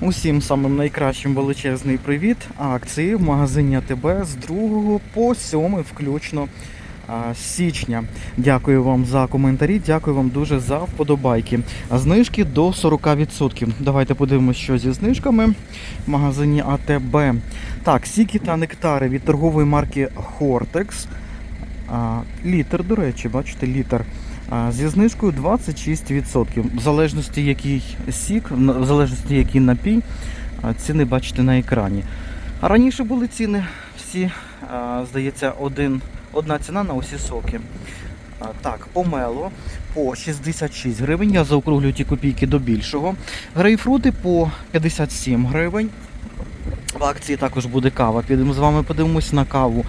Усім самим найкращим величезний привіт. Акції в магазині АТБ з 2 по 7 включно січня. Дякую вам за коментарі, дякую вам дуже за вподобайки. Знижки до 40%. Давайте подивимося, що зі знижками в магазині АТБ. Так, сіки та нектари від торгової марки. А, літр, до речі, бачите, літр. Зі знижкою 26%. В залежності який сік, в залежності який напій, ціни бачите на екрані. А раніше були ціни всі, здається, один, одна ціна на усі соки. Так, помело по 66 гривень. Я заокруглюю ті копійки до більшого. Грейпфрути по 57 гривень. В акції також буде кава. Підемо з вами подивимось на каву.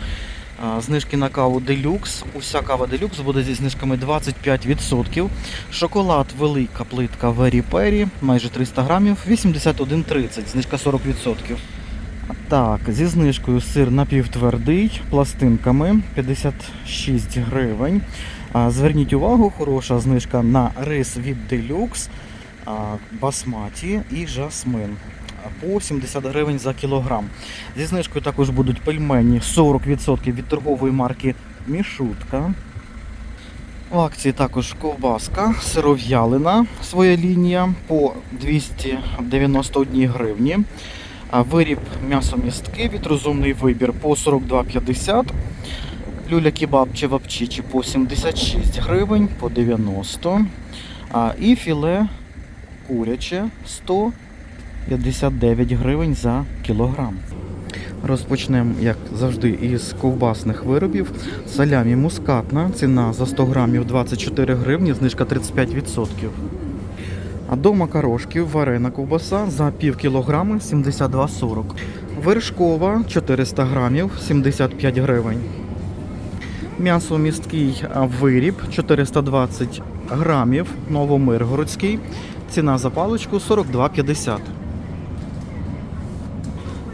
Знижки на каву Deluxe. Уся кава Deluxe буде зі знижками 25%. Шоколад велика плитка Very Perry, майже 300 грамів, 81,30, знижка 40%. Так, зі знижкою сир напівтвердий, пластинками 56 гривень. Зверніть увагу, хороша знижка на рис від а, басматі і жасмин. По 70 гривень за кілограм. Зі знижкою також будуть пельмені 40% від торгової марки Мішутка. В акції також ковбаска, сиров'ялина, своя лінія по 291 гривні. Виріб м'ясомістки від розумний вибір по 42,50. Люля кебаб чи вапчичі по 76 гривень, по 90. А, і філе куряче 159 гривень за кілограм. Розпочнемо, як завжди, із ковбасних виробів. Салямі мускатна, ціна за 100 грамів 24 гривні, знижка 35%. А до макарошків варена ковбаса за пів кілограми 72,40. Вершкова 400 грамів 75 гривень. М'ясо місткий виріб 420 грамів, новомиргородський. Ціна за паличку 42,50.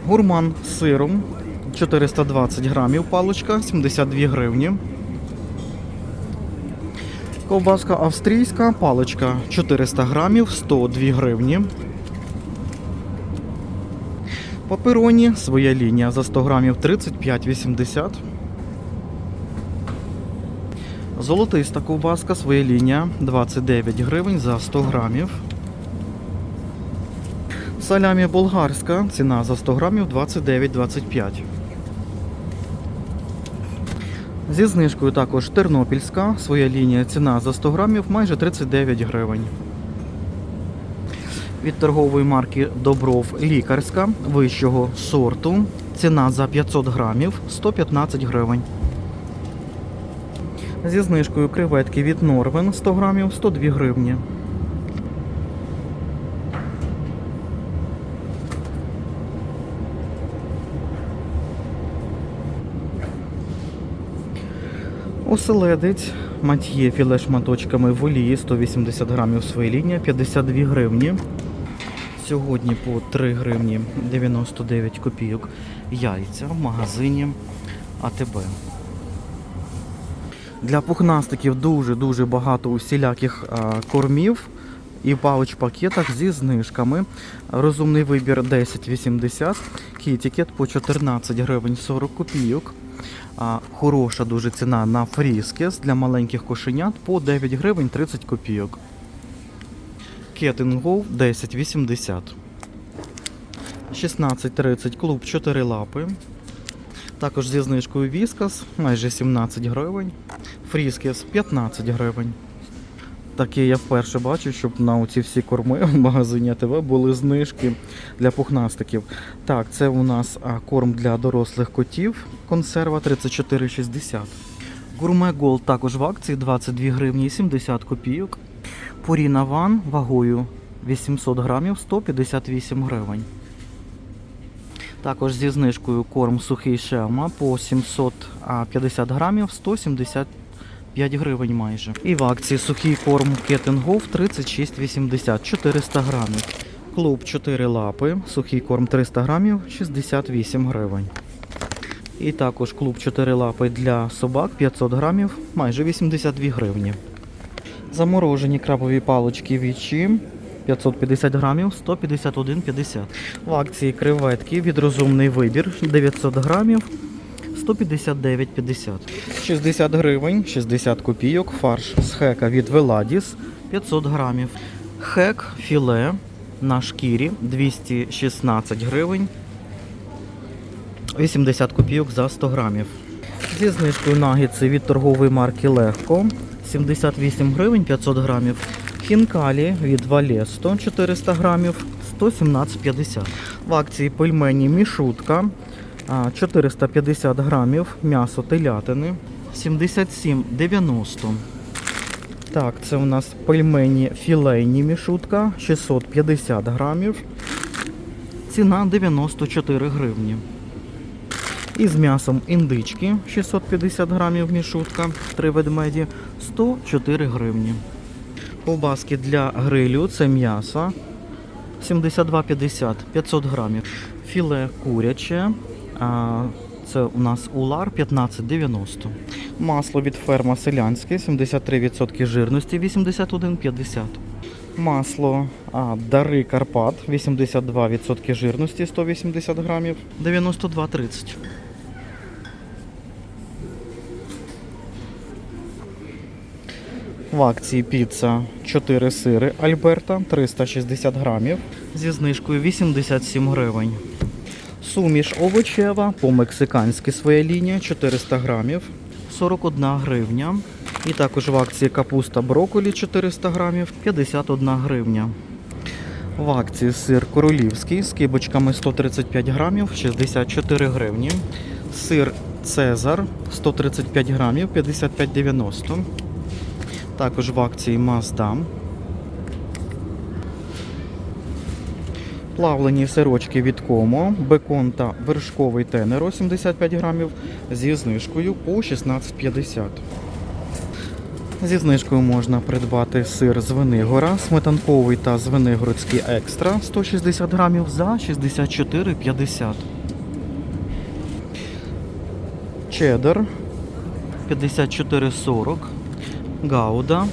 Гурман з сиром 420 грамів паличка 72 гривні. Ковбаска австрійська, паличка 400 грамів, 102 гривні. Папероні, своя лінія за 100 грамів 35,80. Золотиста ковбаска, своя лінія 29 гривень за 100 грамів. Салямі болгарська, ціна за 100 грамів 29,25. Зі знижкою також тернопільська, своя лінія ціна за 100 грамів майже 39 гривень. Від торгової марки Добров лікарська вищого сорту. Ціна за 500 грамів 115 гривень. Зі знижкою креветки від Норвен 100 грамів 102 гривні. Оселедець мат'є філе шматочками в олії 180 грамів своя лінія 52 гривні. Сьогодні по 3 гривні 99 копійок яйця в магазині АТБ. Для пухнастиків дуже-дуже багато усіляких кормів і пауч пакетах зі знижками. Розумний вибір 10,80, кітікет по 14 гривень 40 копійок. Хороша дуже ціна на фріскес для маленьких кошенят по 9 гривень 30 копійок. Кетингов 10,80. 16,30 клуб 4 лапи. Також зі знижкою Віскас майже 17 гривень. Фріскес 15 гривень. Таке я вперше бачу, щоб на оці всі корми в магазині АТВ були знижки для пухнастиків. Так, це у нас корм для дорослих котів. Консерва 34,60. Гурме Голд також в акції 22 гривні 70 копійок. Пуріна Ван вагою 800 грамів 158 гривень. Також зі знижкою корм сухий шелма по 750 грамів 175 гривень майже. І в акції сухий корм Кетенгов 36,80 400 грамів. Клуб 4 лапи, сухий корм 300 грамів 68 гривень. І також клуб 4 лапи для собак 500 грамів майже 82 гривні. Заморожені крабові палички вічі 550 грамів 151,50. В акції креветки від розумний вибір 900 грамів 159,50. 60 гривень, 60 копійок. Фарш з хека від Веладіс 500 грамів. Хек філе на шкірі 216 гривень. 80 копійок за 100 грамів. Зі знижкою нагідси від торгової марки Легко 78 гривень 500 грамів. Хінкалі від Валесто 400 грамів 117,50. В акції пельмені мішутка 450 грамів м'ясо телятини 77,90. Так, це у нас пельмені філейні мішутка 650 грамів. Ціна 94 гривні. І з м'ясом індички 650 грамів мішутка, 3 ведмеді 104 гривні. Ковбаски для грилю це м'ясо 72,50 500 грамів. Філе куряче. Це у нас улар 15,90. Масло від ферма селянське 73% жирності 81,50. Масло а, Дари Карпат 82% жирності 180 грамів 92,30. В акції піца 4 сири Альберта 360 грамів зі знижкою 87 гривень. Суміш овочева по-мексиканськи своя лінія 400 грамів 41 гривня. І також в акції капуста брокколі 400 грамів 51 гривня. В акції сир королівський з кибочками 135 грамів 64 гривні. Сир Цезар 135 грамів 55,90. Також в акції Маздам. Плавлені сирочки від Комо, бекон та вершковий тенеро 75 грамів зі знижкою по 16,50. Зі знижкою можна придбати сир з Венигора, сметанковий та звенигородський екстра 160 грамів за 64,50. Чеддер 54,40. Гауда.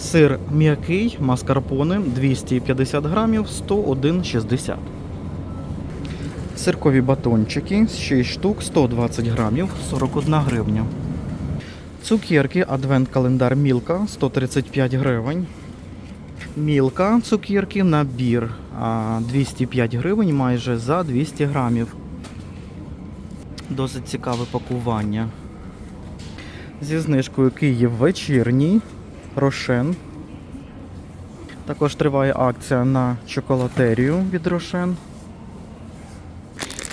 Сир м'який, маскарпоне 250 грамів 101,60. Сиркові батончики 6 штук 120 грамів 41 гривня. Цукерки Адвент-календар Мілка 135 гривень. Мілка цукерки набір 205 гривень майже за 200 грамів. Досить цікаве пакування. Зі знижкою Київ вечірній Рошен. Також триває акція на чоколатерію від Рошен.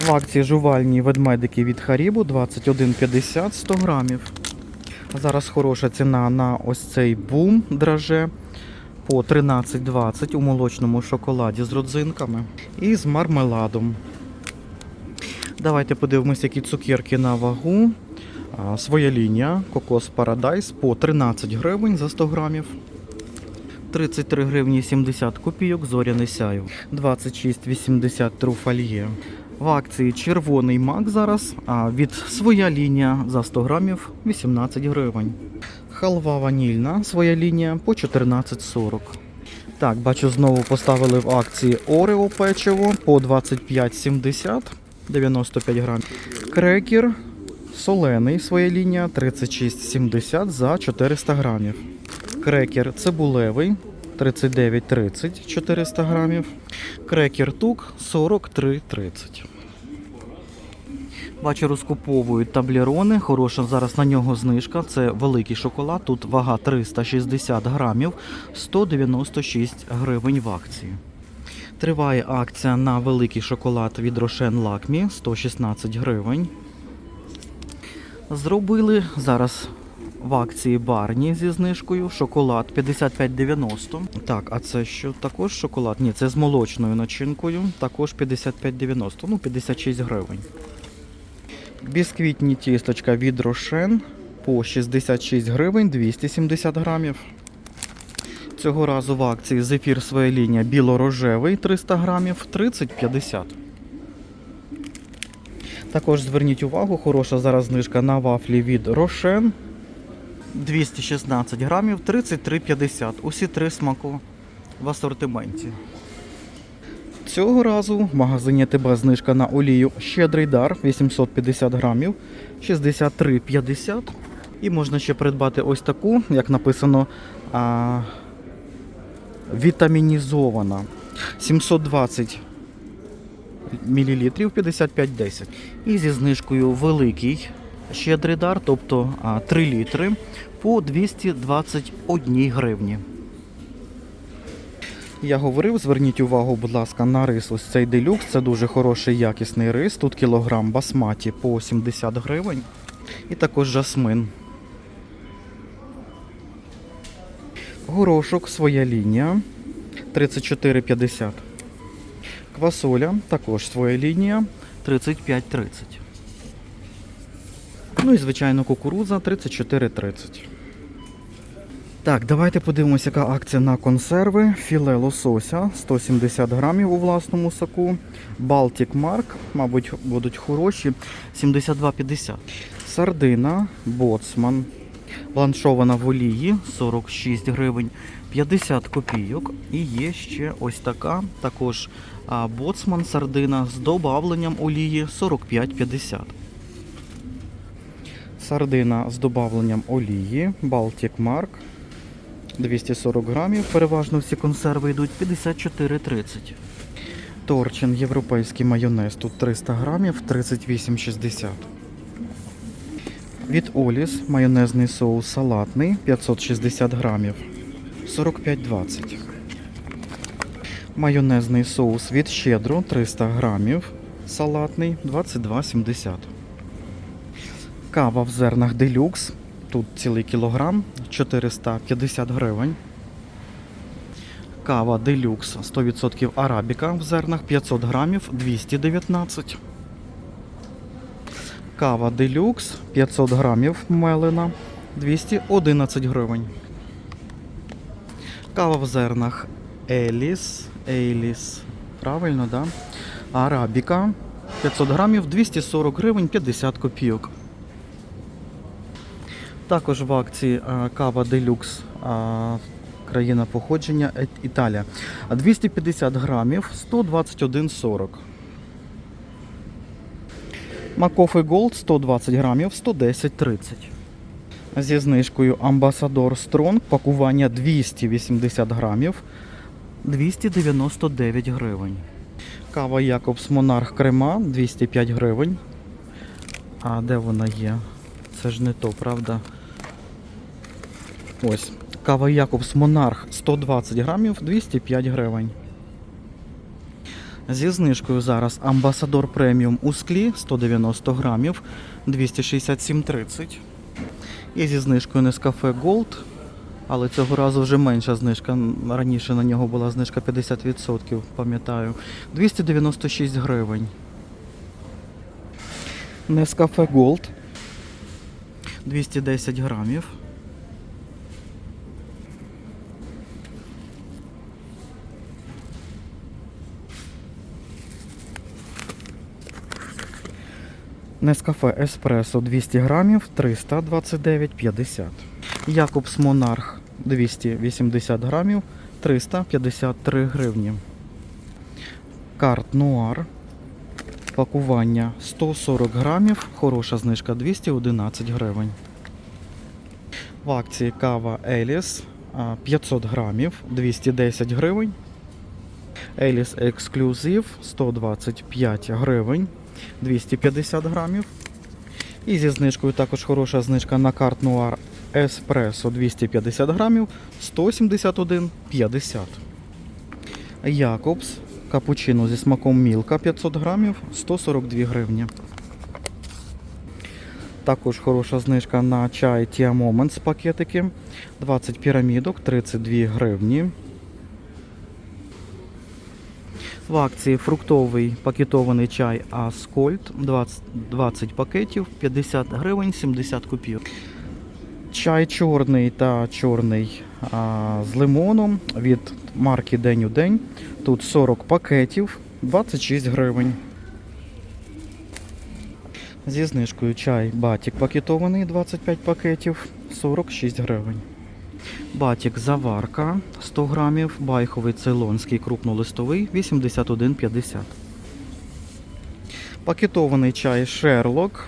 В акції жувальні ведмедики від Харібу 21,50 100 грамів. Зараз хороша ціна на ось цей бум драже по 13,20 у молочному шоколаді з родзинками і з мармеладом. Давайте подивимося, які цукерки на вагу. Своя лінія Кокос Парадайс по 13 гривень за 100 грамів. 33 гривні 70 копійок зоряне сяйво. 26,80 труфальє. В акції червоний мак зараз, а від своя лінія за 100 грамів 18 гривень. Халва ванільна, своя лінія по 14,40. Так, бачу, знову поставили в акції Орео печиво по 25,70 95 грамів. Крекер солений, своя лінія 36,70 за 400 грамів. Крекер цибулевий 39,30 400 грамів. Крекер тук 43,30. Бачу, розкуповують таблерони. Хороша зараз на нього знижка. Це великий шоколад. Тут вага 360 грамів, 196 гривень в акції. Триває акція на великий шоколад від Рошен Лакмі 116 гривень. Зробили зараз в акції Барні зі знижкою. Шоколад 55,90. Так, а це що також шоколад? Ні, це з молочною начинкою. Також 55,90, ну 56 гривень. Бісквітні тісточка від Рошен по 66 гривень 270 грамів. Цього разу в акції зефір своя лінія біло-рожевий 300 грамів 30,50. Також зверніть увагу, хороша зараз знижка на вафлі від Рошен 216 грамів 33,50. Усі три смаку в асортименті. Цього разу в магазині ТБ знижка на олію Щедрий дар 850 грамів 63,50. І можна ще придбати ось таку, як написано, а, вітамінізована 720 мл 55,10. І зі знижкою великий щедрий дар, тобто 3 літри по 221 гривні. Я говорив, зверніть увагу, будь ласка, на рис. Ось цей делюкс. Це дуже хороший якісний рис. Тут кілограм басматі по 70 гривень. І також жасмин. Горошок, своя лінія 34,50. Квасоля також своя лінія 35,30. Ну і звичайно кукурудза 34,30. Так, давайте подивимося, яка акція на консерви. Філе лосося 170 грамів у власному соку. Baltic Mark, мабуть, будуть хороші. 72,50. Сардина, боцман. Бланшована в олії 46 гривень, 50 копійок. І є ще ось така, також боцман сардина з добавленням олії 45,50. Сардина з добавленням олії Baltic Mark 240 грамів. Переважно всі консерви йдуть 54,30. Торчин європейський майонез тут 300 грамів 38,60. Від Оліс майонезний соус салатний 560 грамів 45,20. Майонезний соус від Щедро 300 грамів салатний 22,70. Кава в зернах делюкс. Тут цілий кілограм 450 гривень. Кава делюкс 100% арабіка в зернах 500 грамів 219. Кава делюкс 500 грамів мелена 211 гривень. Кава в зернах Еліс. Еліс. Правильно, да? Арабіка 500 грамів 240 гривень 50 копійок. Також в акції кава делюкс країна походження Е- Італія. 250 грамів 121,40. Макофе Голд 120 грамів 110,30. Зі знижкою Амбасадор Стронг пакування 280 грамів 299 гривень. Кава Якобс Монарх Крема 205 гривень. А де вона є? Це ж не то, правда? Ось. Кава Якобс Монарх 120 грамів 205 гривень. Зі знижкою зараз Амбасадор преміум у склі 190 грамів 267,30. І зі знижкою Нескафе Gold, але цього разу вже менша знижка. Раніше на нього була знижка 50%, пам'ятаю. 296 гривень. Нескафе Gold 210 грамів. Нескафе Еспресо 200 грамів 329,50. Якобс Монарх 280 грамів 353 гривні. Карт Нуар. Пакування 140 грамів, хороша знижка 211 гривень. В акції кава Еліс 500 грамів 210 гривень. Еліс Ексклюзив 125 гривень 250 грамів. І зі знижкою також хороша знижка на карт Нуар Еспресо 250 грамів 171,50. Якобс капучино зі смаком Мілка 500 грамів 142 гривні. Також хороша знижка на чай Tia Moments пакетики 20 пірамідок 32 гривні. В акції фруктовий пакетований чай Аскольд 20, 20 пакетів 50 гривень 70 копійок. Чай чорний та чорний а, з лимоном від марки День у день. Тут 40 пакетів 26 гривень. Зі знижкою чай Батік пакетований 25 пакетів 46 гривень. Батік заварка 100 грамів, байховий цейлонський крупнолистовий 81,50. Пакетований чай Шерлок.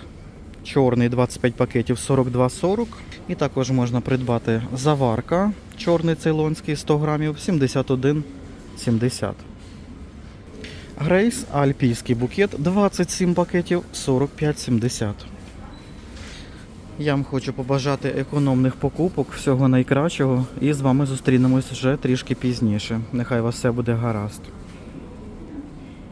Чорний 25 пакетів 42,40. І також можна придбати заварка. Чорний цейлонський 100 грамів 71,70. Грейс Альпійський букет 27 пакетів 45,70. Я вам хочу побажати економних покупок, всього найкращого, і з вами зустрінемось вже трішки пізніше. Нехай вас все буде гаразд.